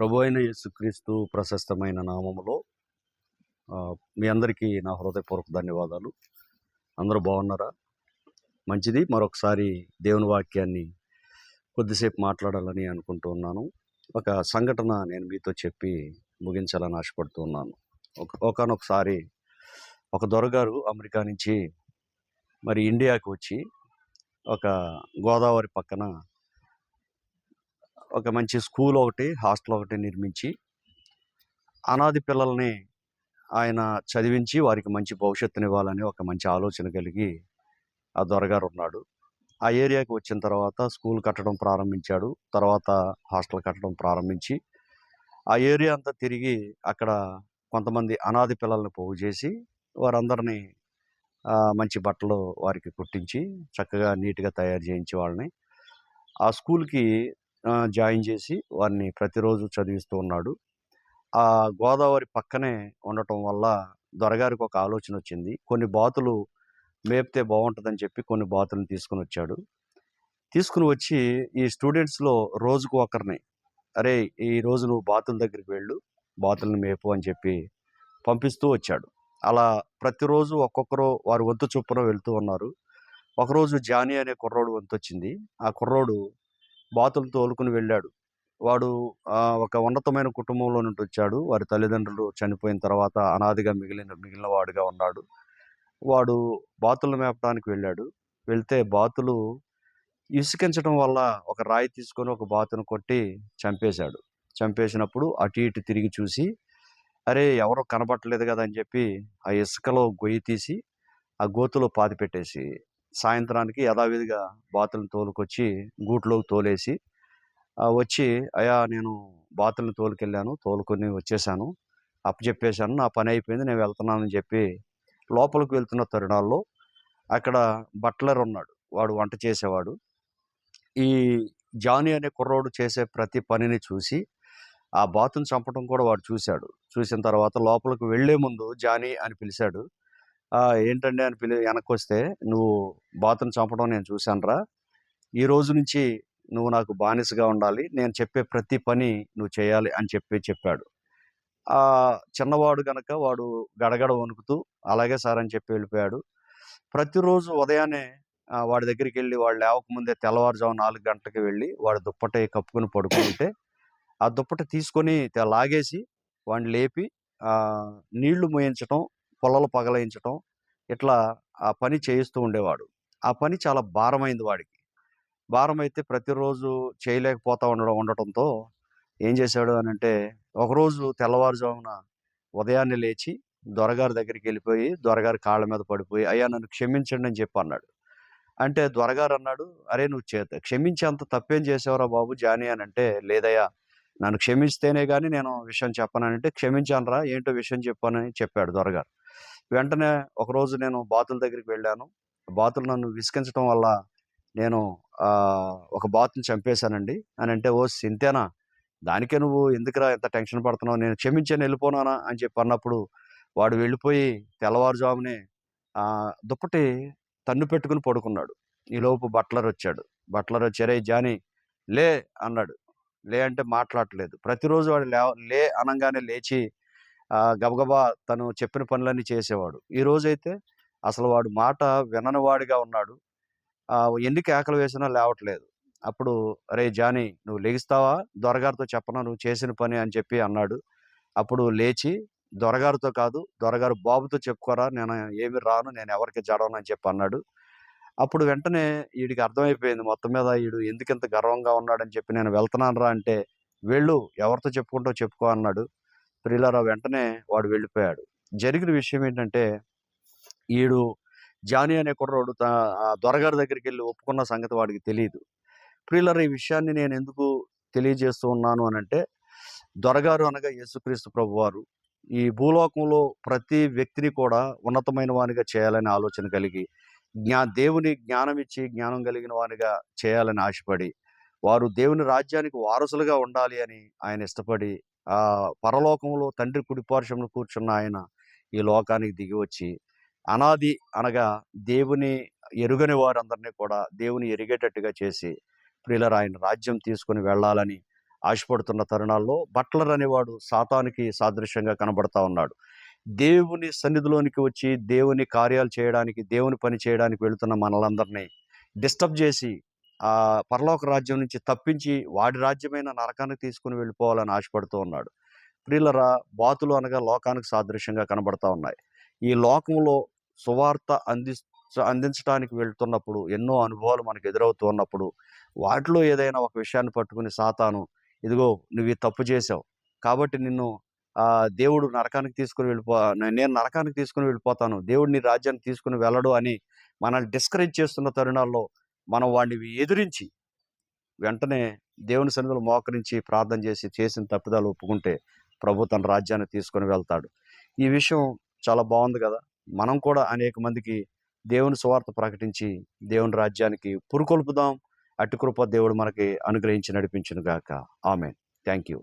ప్రభు అయిన యేసుక్రీస్తు ప్రశస్తమైన నామములో మీ అందరికీ నా హృదయపూర్వక ధన్యవాదాలు. అందరూ బాగున్నారా? మంచిది. మరొకసారి దేవుని వాక్యాన్ని కొద్దిసేపు మాట్లాడాలని అనుకుంటూ ఉన్నాను. ఒక సంఘటన నేను మీతో చెప్పి ముగించాలని ఆశపడుతూ ఉన్నాను. ఒక ఒకనొకసారి ఒక దొరగారు అమెరికా నుంచి మరి ఇండియాకి వచ్చి ఒక గోదావరి పక్కన ఒక మంచి స్కూల్ ఒకటి హాస్టల్ ఒకటి నిర్మించి అనాది పిల్లల్ని ఆయన చదివించి వారికి మంచి భవిష్యత్తుని ఇవ్వాలని ఒక మంచి ఆలోచన కలిగి ఆ దొరగారు ఉన్నాడు. ఆ ఏరియాకి వచ్చిన తర్వాత స్కూల్ కట్టడం ప్రారంభించాడు. తర్వాత హాస్టల్ కట్టడం ప్రారంభించి ఆ ఏరియా అంతా తిరిగి అక్కడ కొంతమంది అనాది పిల్లల్ని పోగు చేసి వారందరినీ మంచి బట్టలు వారికి కుట్టించి చక్కగా నీట్గా తయారు చేయించి వాళ్ళని ఆ స్కూల్కి జాయిన్ చేసి వారిని ప్రతిరోజు చదివిస్తూ ఉన్నాడు. ఆ గోదావరి పక్కనే ఉండటం వల్ల దొరగారికి ఒక ఆలోచన వచ్చింది. కొన్ని బాతులు మేపితే బాగుంటుందని చెప్పి కొన్ని బాతులను తీసుకుని వచ్చాడు. తీసుకుని వచ్చి ఈ స్టూడెంట్స్లో రోజుకు ఒకరిని అరే ఈ రోజు నువ్వు బాతుల దగ్గరికి వెళ్ళు బాతులను మేపు అని చెప్పి పంపిస్తూ వచ్చాడు. అలా ప్రతిరోజు ఒక్కొక్కరు వారి వంతు చొప్పున వెళ్తూ ఉన్నారు. ఒకరోజు జానీ అనే కుర్రోడు వంతు వచ్చింది ఆ కుర్రోడు బాతులు తోలుకుని వెళ్ళాడు. వాడు ఒక ఉన్నతమైన కుటుంబంలో నుండి వచ్చాడు. వారి తల్లిదండ్రులు చనిపోయిన తర్వాత అనాదిగా మిగిలిన మిగిలిన వాడుగా ఉన్నాడు. వాడు బాతులు మేపడానికి వెళ్ళాడు. వెళ్తే బాతులు ఇసుకించడం వల్ల ఒక రాయి తీసుకొని ఒక బాతును కొట్టి చంపేశాడు. చంపేసినప్పుడు అటు ఇటు తిరిగి చూసి అరే ఎవరో కనబట్టలేదు కదా అని చెప్పి ఆ ఇసుకలో గొయ్యి తీసి ఆ గోతులో పాతి పెట్టేసి సాయంత్రానికి యథావిధిగా బాతులను తోలుకొచ్చి గూట్లోకి తోలేసి వచ్చి అయా నేను బాతులను తోలుకెళ్ళాను తోలుకొని వచ్చేసాను అప్పచెప్పేశాను నా పని అయిపోయింది నేను వెళ్తున్నానని చెప్పి లోపలికి వెళ్తున్న తరుణాల్లో అక్కడ బట్లర్ ఉన్నాడు. వాడు వంట చేసేవాడు. ఈ జానీ అనే కుర్రోడు చేసే ప్రతి పనిని చూసి ఆ బాతును చంపడం కూడా వాడు చూశాడు. చూసిన తర్వాత లోపలికి వెళ్ళే ముందు జానీ అని పిలిచాడు. ఏంటండి అని పిలి వెనక్కి వస్తే నువ్వు బాతును చంపడం నేను చూశానురా. ఈ రోజు నుంచి నువ్వు నాకు బానిసగా ఉండాలి. నేను చెప్పే ప్రతి పని నువ్వు చేయాలి అని చెప్పి చెప్పాడు. ఆ చిన్నవాడు గనక వాడు గడగడ వణుకుతూ అలాగే సార్ అని చెప్పి వెళ్ళిపోయాడు. ప్రతిరోజు ఉదయాన్నే వాడి దగ్గరికి వెళ్ళి వాడు లేవకముందే తెల్లవారుజాము నాలుగు గంటలకు వెళ్ళి వాడు దుప్పట కప్పుకొని పడుకుంటే ఆ దుప్పట తీసుకొని లాగేసి వాడిని లేపి నీళ్ళు మోయించడం పొలాలు పగలయించటం ఇట్లా ఆ పని చేయిస్తూ ఉండేవాడు. ఆ పని చాలా భారమైంది వాడికి. భారం అయితే ప్రతిరోజు చేయలేకపోతా ఉండడం ఉండటంతో ఏం చేశాడు అని అంటే ఒకరోజు తెల్లవారుజామున ఉదయాన్నే లేచి దొరగారి దగ్గరికి వెళ్ళిపోయి దొరగారి కాళ్ళ మీద పడిపోయి అయ్యా నన్ను క్షమించండి అని చెప్పి అన్నాడు అంటే దొరగారు అన్నాడు అరే నువ్వు చేత క్షమించేంత తప్పేం చేసావురా బాబు జానీ అని అంటే లేదయ్యా నన్ను క్షమిస్తేనే కానీ నేను విషయం చెప్పనంటే క్షమించానురా ఏంటో విషయం చెప్పానని చెప్పాడు దొరగారు వెంటనే ఒకరోజు నేను బాతుల దగ్గరికి వెళ్ళాను. బాతులు నన్ను విసికించడం వల్ల నేను ఒక బాతుని చంపేశానండి. అని అంటే ఓ సింతేనా దానికే నువ్వు ఎందుకురా ఎంత టెన్షన్ పడుతున్నావు? నేను క్షమించాను వెళ్ళిపోనానా? అని చెప్పి అన్నప్పుడు వాడు వెళ్ళిపోయి తెల్లవారుజామునే దుప్పటి తన్ను పెట్టుకుని పడుకున్నాడు. ఈలోపు బట్లర్ వచ్చాడు బట్లర్ వచ్చి జానీ లే అన్నాడు. లే అంటే మాట్లాడట్లేదు. ప్రతిరోజు వాడు లే లే అనగానే లేచి గబగబా తను చెప్పిన పనులన్నీ చేసేవాడు. ఈ రోజైతే అసలు వాడు మాట విననివాడిగా ఉన్నాడు. ఎన్ని కేకలు వేసినా లేవట్లేదు. అప్పుడు అరే జానీ నువ్వు లెగిస్తావా? దొరగారితో చెప్పనా? నువ్వు చేసిన పని అని చెప్పి అన్నాడు. అప్పుడు లేచి దొరగారితో కాదు దొరగారు బాబుతో చెప్పుకోరా నేను ఏమి రాను నేను ఎవరికి జడవను అని చెప్పి అన్నాడు. అప్పుడు వెంటనే వీడికి అర్థమైపోయింది మొత్తం మీద వీడు ఎందుకు ఇంత గర్వంగా ఉన్నాడని చెప్పి నేను వెళ్తున్నాను రా అంటే వెళ్ళు ఎవరితో చెప్పుకుంటో చెప్పుకో అన్నాడు. ప్రియులరావు వెంటనే వాడు వెళ్ళిపోయాడు. జరిగిన విషయం ఏంటంటే వీడు జానీ అనే కుర్రోడు ఆ దొరగారి దగ్గరికి వెళ్ళి ఒప్పుకున్న సంగతి వాడికి తెలియదు ప్రియులరావు ఈ విషయాన్ని నేను ఎందుకు తెలియజేస్తూ ఉన్నాను అని అంటే దొరగారు అనగా యేసుక్రీస్తు ప్రభువారు. ఈ భూలోకంలో ప్రతి వ్యక్తిని కూడా ఉన్నతమైన వానిగా చేయాలని ఆలోచన కలిగి జ్ఞా దేవుని జ్ఞానం ఇచ్చి జ్ఞానం కలిగిన వారిగా చేయాలని ఆశపడి వారు దేవుని రాజ్యానికి వారసులుగా ఉండాలి అని ఆయన ఇష్టపడి ఆ పరలోకంలో తండ్రి కుడిపార్శ్వంలో కూర్చున్న ఆయన ఈ లోకానికి దిగి వచ్చి అనాది అనగా దేవుని ఎరుగని వారందరినీ కూడా దేవుని ఎరిగేటట్టుగా చేసి ప్రియులర్ ఆయన రాజ్యం తీసుకుని వెళ్ళాలని ఆశపడుతున్న తరుణాల్లో బట్లర్ అనేవాడు సాతానికి సాదృశ్యంగా కనబడతా ఉన్నాడు. దేవుని సన్నిధిలోనికి వచ్చి దేవుని కార్యాలు చేయడానికి దేవుని పని చేయడానికి వెళుతున్న మనలందరినీ డిస్టర్బ్ చేసి ఆ పరలోక రాజ్యం నుంచి తప్పించి వాడి రాజ్యమైన నరకానికి తీసుకుని వెళ్ళిపోవాలని ఆశపడుతూ ఉన్నాడు. ప్రియులరా బాతులు అనగా లోకానికి సాదృశ్యంగా కనబడతా ఉన్నాయి. ఈ లోకంలో సువార్త అంది అందించడానికి వెళ్తున్నప్పుడు ఎన్నో అనుభవాలు మనకు ఎదురవుతూ ఉన్నప్పుడు వాటిలో ఏదైనా ఒక విషయాన్ని పట్టుకుని సాతాను ఇదిగో నువ్వు ఈ తప్పు చేసావు. కాబట్టి నిన్ను దేవుడు నరకానికి తీసుకుని వెళ్ళిపో నేను నరకానికి తీసుకుని వెళ్ళిపోతాను. దేవుడు నీ రాజ్యాన్ని తీసుకుని వెళ్ళడు అని మనల్ని డిస్కరేజ్ చేస్తున్న తరుణాల్లో మనం వాడిని ఎదిరించి వెంటనే దేవుని సన్నిధిలో మోకరించి ప్రార్థన చేసి చేసిన తప్పిదాలు ఒప్పుకుంటే ప్రభు తన రాజ్యాన్ని తీసుకొని వెళ్తాడు. ఈ విషయం చాలా బాగుంది కదా! మనం కూడా అనేక మందికి దేవుని సువార్త ప్రకటించి దేవుని రాజ్యానికి పురుకొల్పుదాం. అటుకృప దేవుడు మనకి అనుగ్రహించి నడిపించును గాక. ఆమె థ్యాంక్ యూ